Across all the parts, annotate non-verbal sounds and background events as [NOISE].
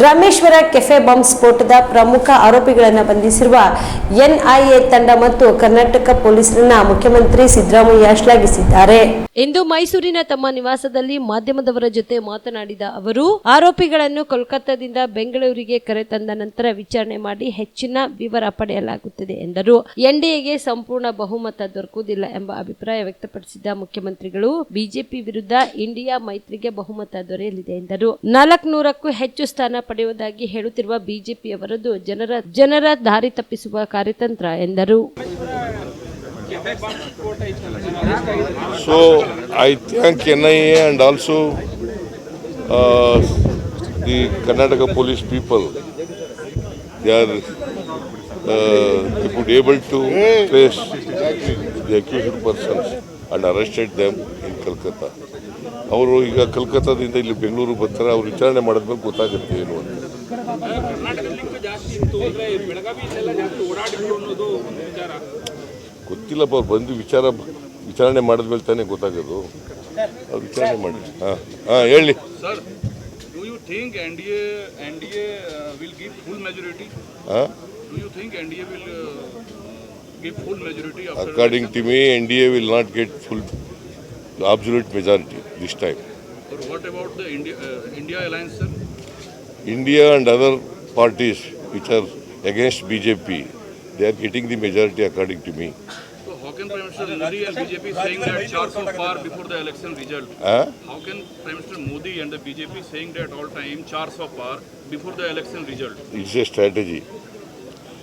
Rameshwara cafe bomb ಸ್ಫೋಟದ ಪ್ರಮುಖ ಆರೋಪಿಗಳನ್ನು ಬಂಧಿಸಿರುವ NIA ತಂಡ ಮತ್ತು ಕರ್ನಾಟಕ ಪೊಲೀಸರನ್ನ ಮುಖ್ಯಮಂತ್ರಿ ಸಿದ್ದರಾಮಯ್ಯ ಶ್ಲಾಘಿಸಿದ್ದಾರೆ. ಇಂದು ಮೈಸೂರಿನ ತಮ್ಮ ನಿವಾಸದಲ್ಲಿ ಮಾಧ್ಯಮದವರ ಜೊತೆ ಮಾತನಾಡಿದ ಅವರು, ಆರೋಪಿಗಳನ್ನು ಕೋಲ್ಕತ್ತಾದಿಂದ ಬೆಂಗಳೂರಿಗೆ ಕರೆತಂದ ನಂತರ ವಿಚಾರಣೆ ಮಾಡಿ ಹೆಚ್ಚಿನ ವಿವರ ಪಡೆಯಲಾಗುತ್ತದೆ ಎಂದರು. ಎನ್ಡಿಎಗೆ ಸಂಪೂರ್ಣ ಬಹುಮತ ದೊರಕುವುದಿಲ್ಲ ಎಂಬ ಅಭಿಪ್ರಾಯ ವ್ಯಕ್ತಪಡಿಸಿದ ಮುಖ್ಯಮಂತ್ರಿಗಳು, ಬಿಜೆಪಿ ವಿರುದ್ಧ ಇಂಡಿಯಾ ಮೈತ್ರಿಗೆ ಬಹುಮತ ದೊರೆಯಲಿದೆ ಎಂದರು. ನಾಲ್ಕುನೂರಕ್ಕೂ ಹೆಚ್ಚು ಸ್ಥಾನ ಪಡೆಯುವುದಾಗಿ ಹೇಳುತ್ತಿರುವ ಬಿಜೆಪಿಯವರದು ಜನರ ಜನರ ದಾರಿ ತಪ್ಪಿಸುವ ಕಾರ್ಯತಂತ್ರ ಎಂದರು so I think NIA I A and Karnataka police people. They are uh, they could able to trace the accused persons and arrested them in Calcutta. ಅವರು ಈಗ ಕಲ್ಕತ್ತಾದಿಂದ ಇಲ್ಲಿ ಬೆಂಗಳೂರಿಗೆ ಬರ್ತಾರೆ ಅವ್ರು ವಿಚಾರಣೆ ಮಾಡಿದ್ಮೇಲೆ ಗೊತ್ತಾಗುತ್ತೆ ಏನು ಅಂತ. ಗೊತ್ತಿಲ್ಲಪ್ಪ ಅವ್ರು ಬಂದು ವಿಚಾರ ವಿಚಾರಣೆ ಮಾಡಿದ್ಮೇಲೆ ತಾನೇ ಗೊತ್ತಾಗೋದು. ಅವ್ರು ವಿಚಾರಣೆ ಮಾಡಿ ಹಾಂ ಹಾಂ ಹೇಳಿ. According to me N D A will not get full majority? ಹಾಂ Do you think NDA will give full majority after According to me, NDA will not get full absolute majority this time. Or what about the India uh, India alliance, sir? India and other parties which are against BJP, they are getting the majority according to me. So how can Prime Minister Modi and BJP saying that char so far before the election result? Huh? How can Prime Minister Modi and the BJP saying that all time char so far before the election result? It's a strategy.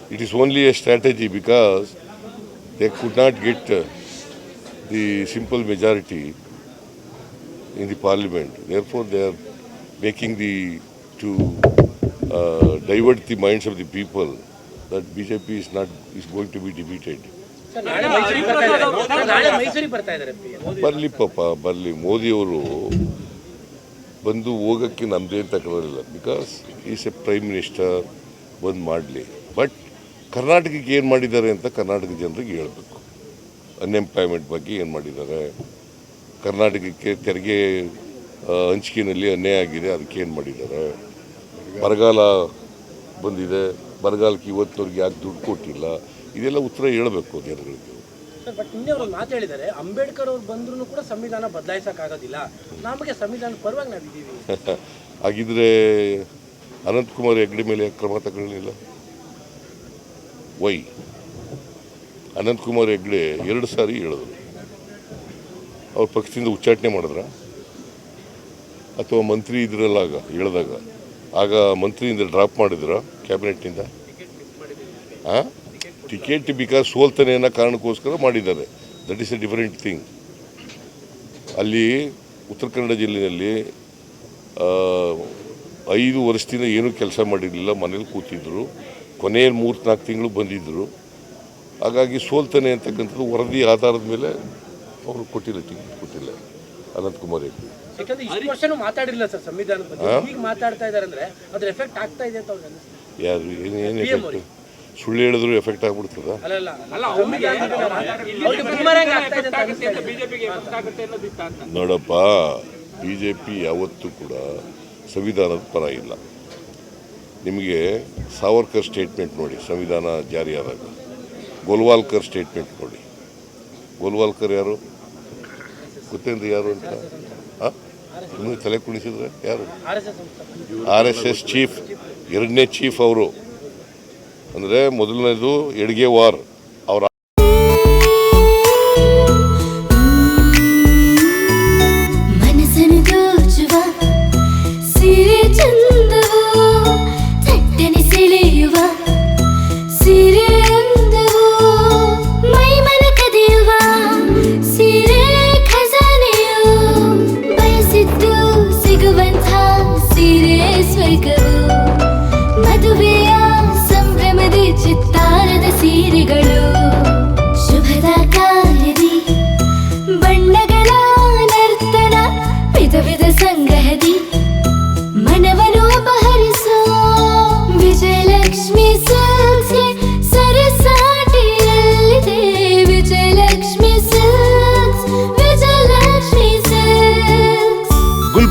It is only a strategy because they could not get uh, the simple majority in the parliament. Therefore, they are making the to uh, divert the minds of the people that BJP is not is going to be defeated. ಬರಲಿ ಪಾಪ ಬರಲಿ ಮೋದಿಯವರು ಬಂದು ಹೋಗೋಕ್ಕೆ ನಮ್ಮದೇನು ತಕರಾರಿಲ್ಲ because is a prime minister ಬಂದು ಮಾಡಲಿ but ಕರ್ನಾಟಕಕ್ಕೆ ಏನು ಮಾಡಿದ್ದಾರೆ ಅಂತ ಕರ್ನಾಟಕ ಜನರಿಗೆ ಹೇಳಬೇಕು ಅನ್ಎಂಪ್ಲಾಯ್ಮೆಂಟ್ ಬಗ್ಗೆ ಏನು ಮಾಡಿದ್ದಾರೆ? ಕರ್ನಾಟಕಕ್ಕೆ ತೆರಿಗೆ ಹಂಚಿಕೆಯಲ್ಲಿ ಅನ್ಯಾಯ ಆಗಿದೆ ಅದಕ್ಕೆ ಏನು ಮಾಡಿದ್ದಾರೆ? ಬರಗಾಲ ಬಂದಿದೆ ಬರಗಾಲಕ್ಕೆ ಇವತ್ತವ್ರಿಗೆ ಯಾಕೆ ದುಡ್ಡು ಕೊಟ್ಟಿಲ್ಲ? ಇದೆಲ್ಲ ಉತ್ತರ ಹೇಳಬೇಕು ಜನಗಳಿಗೆ. ಬಟ್ ನಿನ್ನೆ ಅವರು ಮಾತು ಹೇಳಿದ್ದಾರೆ ಅಂಬೇಡ್ಕರ್ ಅವ್ರು ಬಂದ್ರೂ ಕೂಡ ಸಂವಿಧಾನ ಬದಲಾಯಿಸೋಕ್ಕಾಗೋದಿಲ್ಲ. ನಮಗೆ ಸಂವಿಧಾನ ಪರವಾಗಿ ನಾವಿದ್ದೀವಿ. [LAUGHS] ಹಾಗಿದ್ರೆ ಅನಂತಕುಮಾರ್ ಹೆಗ್ಡೆ ಮೇಲೆ ಕ್ರಮ ತಗೊಳ್ಳಿಲ್ಲ? ವೈ ಅನಂತಕುಮಾರ್ ಹೆಗ್ಡೆ ಎರಡು ಸಾರಿ ಹೇಳಿದ್ರು. ಅವ್ರ ಪಕ್ಷದಿಂದ ಉಚ್ಚಾಟನೆ ಮಾಡಿದ್ರ. ಅಥವಾ ಮಂತ್ರಿ ಇದ್ರಲ್ಲ ಆಗ, ಹೇಳಿದಾಗ. ಆಗ ಮಂತ್ರಿಯಿಂದ ಡ್ರಾಪ್ ಮಾಡಿದ್ರ ಕ್ಯಾಬಿನೆಟ್ನಿಂದ ಹಾಂ ಟಿಕೆಟ್ ಬಿಕಾಸ್ ಸೋಲ್ತಾನೆ ಅನ್ನೋ ಕಾರಣಕ್ಕೋಸ್ಕರ ಮಾಡಿದ್ದಾರೆ. That is a different thing ಅಲ್ಲಿ ಉತ್ತರ ಕನ್ನಡ ಜಿಲ್ಲೆಯಲ್ಲಿ ಐದು ವರ್ಷದಿಂದ ಏನೂ ಕೆಲಸ ಮಾಡಿರಲಿಲ್ಲ, ಮನೇಲಿ ಕೂತಿದ್ರು. ಕೊನೆಯ ಮೂರು ನಾಲ್ಕು ತಿಂಗಳು ಬಂದಿದ್ದರು ಹಾಗಾಗಿ ಸೋಲ್ತಾನೆ ಅಂತಕ್ಕಂಥದ್ದು ವರದಿ ಆಧಾರದ ಮೇಲೆ ಅವರು ಕೊಟ್ಟಿಲ್ಲ ಟಿಕೆಟ್ ಕೊಟ್ಟಿಲ್ಲ. ಅನಂತಕುಮಾರ್ ಹೆಗ್ಡೆ ಮಾತಾಡಿರಲಿಲ್ಲ ಸರ್ ಸಂವಿಧಾನದ ಬಗ್ಗೆ. ಈಗ ಮಾತಾಡ್ತಾ ಇದ್ದಾರೆ ಅಂದ್ರೆ ಅದ್ರ ಎಫೆಕ್ಟ್ ಆಗ್ತಾ ಇದೆ ಅಂತ ಯಾರು ಏನು ಏನು ಎಫೆಕ್ಟ್ ಸುಳ್ಳು ಹೇಳಿದ್ರು ಎಫೆಕ್ಟ್ ಆಗ್ಬಿಡ್ತದ? ಅಲ್ಲ ಅಲ್ಲ. ಅವ್ರಿಗೆ ಬೂಮರಂಗ್ ಆಗ್ತಾ ಇದೆ ಅಂತ ಅನಿಸ್ತಾ ಇದೆ ನೋಡಪ್ಪ ಬಿ ಜೆ ಪಿ ಯಾವತ್ತೂ ಕೂಡ ಸಂವಿಧಾನದ ಪರ ಇಲ್ಲ. ನಿಮಗೆ ಸಾವರ್ಕರ್ ಸ್ಟೇಟ್ಮೆಂಟ್ ನೋಡಿ ಸಂವಿಧಾನ ಜಾರಿಯಾದಾಗ. ಗೋಲ್ವಾಲ್ಕರ್ ಸ್ಟೇಟ್ಮೆಂಟ್ ಕೊಡಿ. ಗೋಲ್ವಾಲ್ಕರ್ ಯಾರು? ಗೊತ್ತೇನ್ರಿ ಯಾರು ಅಂತ? ಹಾಂ? ನಿಮಗೆ ತಲೆ ಕುಣಿಸಿದ್ರೆ ಯಾರು? ಆರ್ ಎಸ್ ಎಸ್ ಚೀಫ್ ಎರಡನೇ ಚೀಫ್ ಅವರು. ಅಂದರೆ ಮೊದಲನೇದು ಎಡ್ಗೆ ವಾರ್ ಸಿರೆ